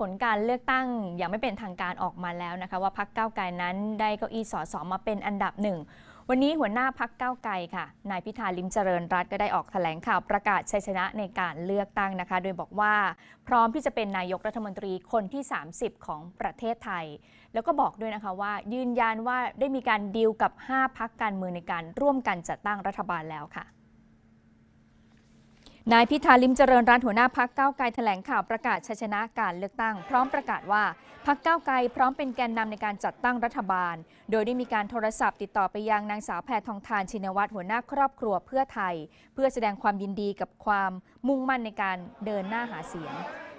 ผลการเลือกตั้งอย่างไม่เป็นทางการออกมาแล้วนะคะ ว่าพักเก้าไกลนั้นได้เก้าอี้สสมาเป็นอันดับหนึ่งวันนี้หัวหน้าพักเก้าไกลค่ะ นายพิธาลิมเจริญรัตก็ได้ออกแถลงข่าวประกาศชัยชนะในการเลือกตั้งนะคะ โดยบอกว่าพร้อมที่จะเป็นนายกรัฐมนตรีคนที่ 30 ของประเทศไทย แล้วก็บอกด้วยนะคะว่ายืนยันว่าได้มีการดีลกับ 5 พักการเมืองในการร่วมกันจัดตั้งรัฐบาลแล้วค่ะ นายพิธาลิมเจริญรัตน์หัวหน้าพักเก้าไกลแถลงข่าวประกาศชัยชนะการเลือกตั้ง พร้อมประกาศว่าพักเก้าไกลพร้อมเป็นแกนนำในการจัดตั้งรัฐบาล โดยได้มีการโทรศัพท์ติดต่อไปยังนางสาวแพทองทานชินวัตรหัวหน้าครอบครัวเพื่อไทย เพื่อแสดงความยินดีกับความมุ่งมั่นในการเดินหน้าหาเสียง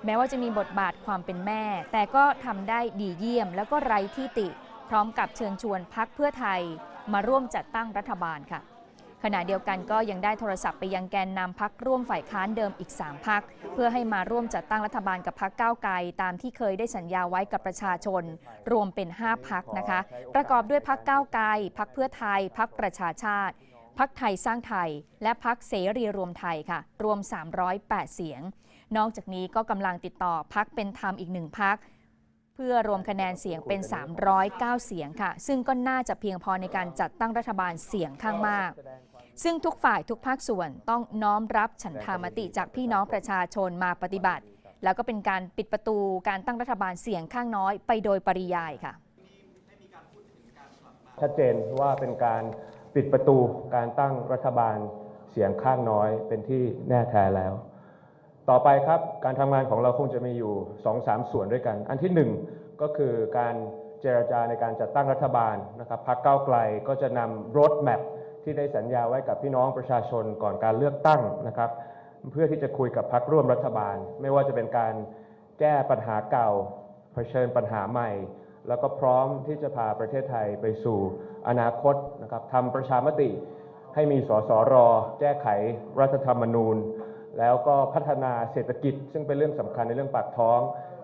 แม้ว่าจะมีบทบาทความเป็นแม่ แต่ก็ทำได้ดีเยี่ยม แล้วก็ไร้ที่ติ พร้อมกับเชิญชวนพักเพื่อไทย มาร่วมจัดตั้งรัฐบาลค่ะ ขณะเดียวกันก็ยังได้โทรศัพท์ไปยังแกนนำพักร่วมฝ่ายค้านเดิมอีก 3 พัก เพื่อให้มาร่วมจัดตั้งรัฐบาลกับพักก้าวไกลตามที่เคยได้สัญญาไว้กับประชาชน รวมเป็น 5 พักนะคะ ประกอบด้วยพักก้าวไกลพักเพื่อไทยพักประชาชาติพักไทยสร้างไทย และพักเสรีรวมไทยค่ะ รวม 308 เสียง นอกจากนี้ก็กำลังติดต่อพักเป็นธรรมอีกหนึ่งพัก พื่อรวมคะแนนเสียงเป็น 309 เสียงค่ะ ซึ่งก็น่าจะเพียงพอในการจัดตั้งรัฐบาลเสียงข้างมาก ซึ่งทุกฝ่ายทุกภาคส่วนต้องน้อมรับฉันทามติจากพี่น้องประชาชนมาปฏิบัติ แล้วก็เป็นการปิดประตูการตั้งรัฐบาลเสียงข้างน้อยไปโดยปริยายค่ะ ชัดเจนว่าเป็นการปิดประตูการตั้งรัฐบาลเสียงข้างน้อยเป็นที่แน่แท้แล้ว ต่อไปครับการทำงานของเราคงจะมีอยู่2อสามส่วนด้วยกัน อันที่หนึ่งก็คือการเจรจาในการจัดตั้งรัฐบาลนะครับพรรคก้าวไกลก็จะนำรถแมพที่ได้สัญญาไว้กับพี่น้องประชาชนก่อนการเลือกตั้งนะครับ เพื่อที่จะคุยกับพรรคร่วมรัฐบาล ไม่ว่าจะเป็นการแก้ปัญหาเก่าเผชิญปัญหาใหม่ แล้วก็พร้อมที่จะพาประเทศไทยไปสู่อนาคตนะครับทำประชามติให้มีสสร แก้ไขรัฐธรรมนูญ แล้วก็พัฒนาเศรษฐกิจ ซึ่งเป็นเรื่องสำคัญในเรื่องปากท้อง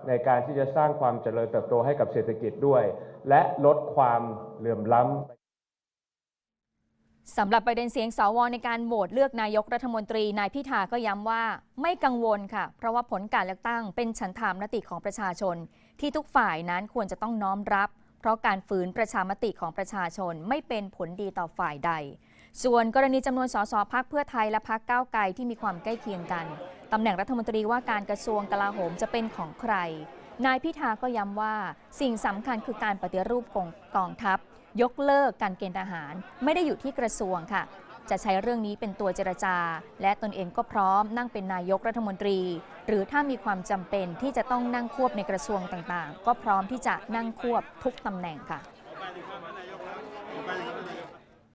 ในการที่จะสร้างความเจริญเติบโตให้กับเศรษฐกิจด้วย และลดความเหลื่อมล้ำสำหรับประเด็นเสียงสวในการโหวตเลือกนายกรัฐมนตรีนายพิธาก็ย้ำว่าไม่กังวลค่ะ เพราะว่าผลการเลือกตั้งเป็นฉันทามนติของประชาชน ที่ทุกฝ่ายนั้นควรจะต้องน้อมรับ เพราะการฝืนประชามติของประชาชนไม่เป็นผลดีต่อฝ่ายใด ส่วนกรณีจำนวนสสพักเพื่อไทยและพักก้าวไกลที่มีความใกล้เคียงกันตำแหน่งรัฐมนตรีว่าการกระทรวงกลาโหมจะเป็นของใคร นายพิธาก็ย้ำว่าสิ่งสำคัญคือการปฏิรูปกองกองทัพ ยกเลิกการเกณฑ์ทหาร ไม่ได้อยู่ที่กระทรวงค่ะ จะใช้เรื่องนี้เป็นตัวเจรจา และตนเองก็พร้อมนั่งเป็นนายกรัฐมนตรี หรือถ้ามีความจำเป็นที่จะต้องนั่งควบในกระทรวงต่างๆ ก็พร้อมที่จะนั่งควบทุกตำแหน่งค่ะ